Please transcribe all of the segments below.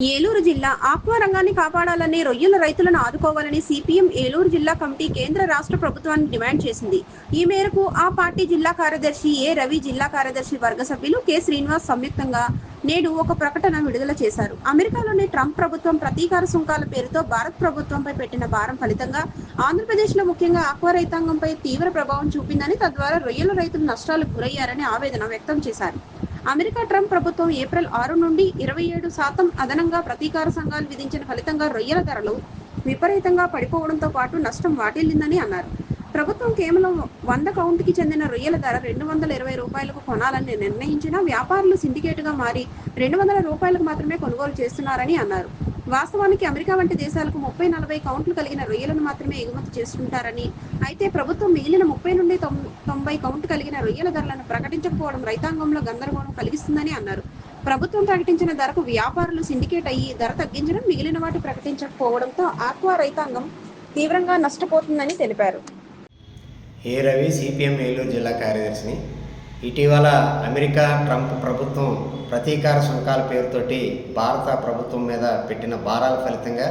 ఏలూరు జిల్లా ఆక్వా రంగాన్ని కాపాడాలని రొయ్యల రైతులను ఆదుకోవాలని సిపిఎం ఏలూరు జిల్లా కమిటీ కేంద్ర రాష్ట్ర ప్రభుత్వాన్ని డిమాండ్ చేసింది. ఈ మేరకు ఆ పార్టీ జిల్లా కార్యదర్శి ఏ రవి జిల్లా కార్యదర్శి వర్గ సభ్యులు కె. శ్రీనివాస్ సంయుక్తంగా నేడు ఒక ప్రకటన విడుదల చేశారు. అమెరికాలోని ట్రంప్ ప్రభుత్వం ప్రతీకార సుంకాల పేరుతో భారత్ ప్రభుత్వంపై పెట్టిన భారం ఫలితంగా ఆంధ్రప్రదేశ్లో ముఖ్యంగా ఆక్వా రైతాంగంపై తీవ్ర ప్రభావం చూపిందని తద్వారా రొయ్యల రైతులు నష్టాలకు గురయ్యారని ఆవేదన వ్యక్తం చేశారు. అమెరికా ట్రంప్ ప్రభుత్వం ఏప్రిల్ ఆరు నుండి ఇరవై ఏడు శాతం అదనంగా ప్రతీకార సంఘాలు విధించిన ఫలితంగా రొయ్యల ధరలు విపరీతంగా పడిపోవడంతో పాటు నష్టం వాటిల్లిందని అన్నారు. ప్రభుత్వం కేవలం వంద కౌంట్కి చెందిన రొయ్యల ధర రెండు వందల ఇరవై రూపాయలకు కొనాలని నిర్ణయించినా వ్యాపారులు సిండికేట్గా మారి రెండు వందల రూపాయలకు మాత్రమే కొనుగోలు చేస్తున్నారని అన్నారు. వాస్తవానికి అమెరికా వంటి దేశాలకు ముప్పై నలభై కౌంట్లు కలిగిన రొయ్యలను మాత్రమే ఎగుమతి చేస్తుంటారని. అయితే ప్రభుత్వం మిగిలిన ముప్పై నుండి తొంభై కౌంట్ కలిగిన రొయ్యల ధరలను ప్రకటించకపోవడం రైతాంగంలో గందరగోళం కలిగిస్తుందని అన్నారు. ప్రభుత్వం ప్రకటించిన ధరకు వ్యాపారులు సిండికేట్ అయ్యి ధర తగ్గించడం మిగిలిన వాటి ప్రకటించకపోవడంతో ఆక్వా రైతాంగం తీవ్రంగా నష్టపోతుందని తెలిపారు. ఏ రవి సిపిఎం ఏలూరు జిల్లా కార్యదర్శిని ఇటీవల అమెరికా ట్రంప్ ప్రభుత్వం ప్రతీకార సుంకాల పేరుతోటి భారత ప్రభుత్వం మీద పెట్టిన భారాల ఫలితంగా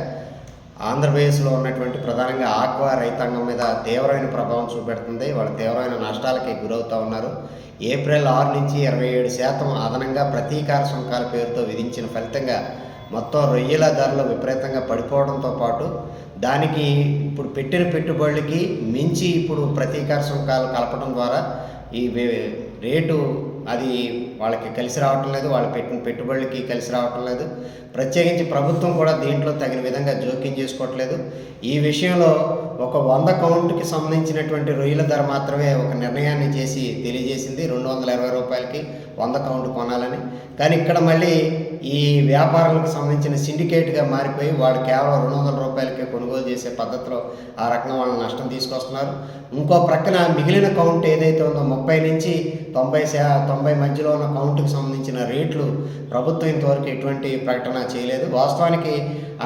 ఆంధ్రప్రదేశ్లో ఉన్నటువంటి ప్రధానంగా ఆక్వా రైతాంగం మీద తీవ్రమైన ప్రభావం చూపెడుతుంది. వాళ్ళు తీవ్రమైన నష్టాలకి గురవుతూ ఉన్నారు. ఏప్రిల్ ఆరు నుంచి ఇరవై ఏడు శాతం అదనంగా ప్రతీకార సుంకాల పేరుతో విధించిన ఫలితంగా మొత్తం రొయ్యల ధరలు విపరీతంగా పడిపోవడంతో పాటు దానికి ఇప్పుడు పెట్టిన పెట్టుబడులకి మించి ఇప్పుడు ప్రతీకార సుంకాలు కలపడం ద్వారా ఈ వే- రేటు అది వాళ్ళకి కలిసి రావటం లేదు వాళ్ళు పెట్టిన పెట్టుబడులకి కలిసి రావటం లేదు. ప్రత్యేకించి ప్రభుత్వం కూడా దీంట్లో తగిన విధంగా జోక్యం చేసుకోవట్లేదు. ఈ విషయంలో ఒక వంద కౌంట్కి సంబంధించినటువంటి రొయ్యల ధర మాత్రమే ఒక నిర్ణయాన్ని చేసి తెలియజేసింది. రెండు వందల ఇరవై రూపాయలకి వంద కౌంట్ కొనాలని. కానీ ఇక్కడ మళ్ళీ ఈ వ్యాపారాలకు సంబంధించిన సిండికేట్గా మారిపోయి వాళ్ళు కేవలం రెండు వందల రూపాయలకే కొనుగోలు చేసే పద్ధతిలో ఆ రకంగా వాళ్ళు నష్టం తీసుకొస్తున్నారు. ఇంకో ప్రక్కన మిగిలిన కౌంట్ ఏదైతే ఉందో ముప్పై నుంచి తొంభై శా తొంభై మధ్యలో ఉన్న కౌంటుకు సంబంధించిన రేట్లు ప్రభుత్వం ఇంతవరకు ఎటువంటి ప్రకటన చేయలేదు. వాస్తవానికి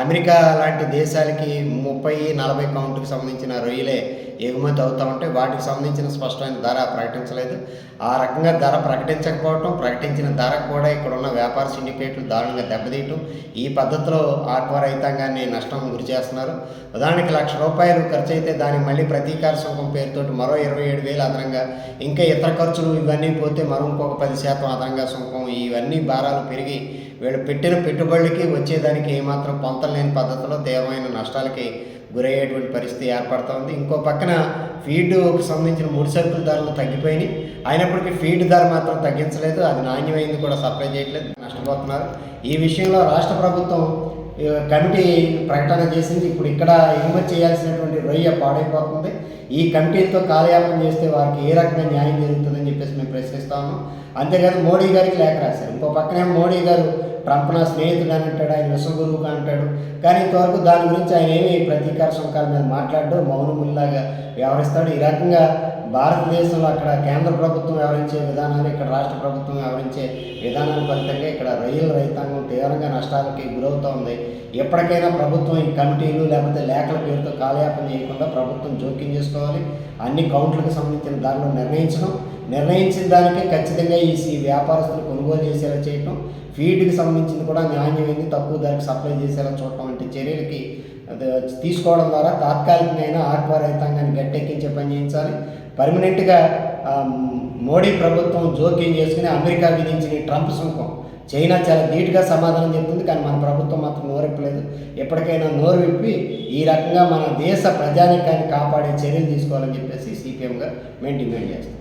అమెరికా లాంటి దేశాలకి ముప్పై నలభై కౌంటుకు సంబంధించిన రొయ్యలే ఎగుమతి అవుతూ ఉంటే వాటికి సంబంధించిన స్పష్టమైన ధర ప్రకటించలేదు. ఆ రకంగా ధర ప్రకటించకపోవటం ప్రకటించిన ధర కూడా ఇక్కడ ఉన్న వ్యాపార సిండికేట్లు దారుణంగా దెబ్బతీయటం. ఈ పద్ధతిలో ఆక్వా రైతాంగాన్ని నష్టం గురి చేస్తున్నారు. ఉదాహరణకి లక్ష రూపాయలు ఖర్చు అయితే దానికి మళ్ళీ ప్రతీకార సుంకం పేరుతోటి మరో ఇరవై ఏడు వేలు అదనంగా ఇంకా ఇతర ఖర్చులు ఇవన్నీ పోతే మరో ఇంకొక పది శాతం అదనంగా సుంకం. ఇవన్నీ భారాలు పెరిగి వీళ్ళు పెట్టిన పెట్టుబడులకి వచ్చేదానికి ఏమాత్రం పొంతలేని పద్ధతిలో తీవ్రమైన నష్టాలకి గురయ్యేటువంటి పరిస్థితి ఏర్పడుతుంది ఇంకో పక్కన ఫీడ్కి సంబంధించిన ముడి సరుకుల ధరలు తగ్గిపోయినాయి. అయినప్పటికీ ఫీడ్ ధర మాత్రం తగ్గించలేదు. అది నాణ్యమైంది కూడా సప్లై చేయట్లేదు. నష్టపోతున్నారు. ఈ విషయంలో రాష్ట్ర ప్రభుత్వం కమిటీ ప్రకటన చేసింది. ఇప్పుడు ఇక్కడ ఎగుమతి చేయాల్సినటువంటి రొయ్య పాడైపోతుంది. ఈ కమిటీతో కాలయాపన చేస్తే వారికి ఏ రకంగా న్యాయం జరుగుతుందని చెప్పేసి మేము ప్రశ్నిస్తాము అంతేకాదు మోడీ గారికి లేఖ రాశారు. ఇంకో పక్కనే మోడీ గారు ట్రంప్ నా స్నేహితుడు అని అంటాడు ఆయన విశ్వగురువుగా అంటాడు. కానీ ఇంతవరకు దాని గురించి ఆయన ఏమి ప్రతీకార సుంకాల మీద మాట్లాడడు. మౌనముల్లాగా వ్యవహరిస్తాడు. ఈ రకంగా భారతదేశంలో అక్కడ కేంద్ర ప్రభుత్వం వ్యవహరించే విధానాన్ని ఇక్కడ రాష్ట్ర ప్రభుత్వం వ్యవహరించే విధానాన్ని ఫలితంగా ఇక్కడ రైలు రైతాంగం తీవ్రంగా నష్టాలకి గురవుతూ ఉంది. ఎప్పటికైనా ప్రభుత్వం ఈ కమిటీలు లేకపోతే లేఖల పేరుతో కాలయాపన చేయకుండా ప్రభుత్వం జోక్యం చేసుకోవాలి. అన్ని కౌంట్లకు సంబంధించిన ధరలు నిర్ణయించడం నిర్ణయించిన దానికే ఖచ్చితంగా ఈ వ్యాపారస్తులు కొనుగోలు చేసేలా చేయటం ఫీడ్కి సంబంధించింది కూడా నాణ్యమైంది తక్కువ ధరకు సప్లై చేసేలా చూడటం వంటి చర్యలకి అది తీసుకోవడం ద్వారా తాత్కాలికమైన ఆక్వా రైతాంగాన్ని గట్టెక్కించే పని చేయించాలి. పర్మనెంట్గా మోడీ ప్రభుత్వం జోక్యం చేసుకుని అమెరికా విధించిన ట్రంప్ సుంకం చైనా చాలా ధీటుగా సమాధానం చెప్తుంది కానీ మన ప్రభుత్వం మాత్రం నోరెప్పలేదు. ఎప్పటికైనా నోరు విప్పి ఈ రకంగా మన దేశ ప్రజానికాన్ని కాపాడే చర్యలు తీసుకోవాలని చెప్పేసి సిపిఎంగా మేము డిమాండ్ చేస్తాం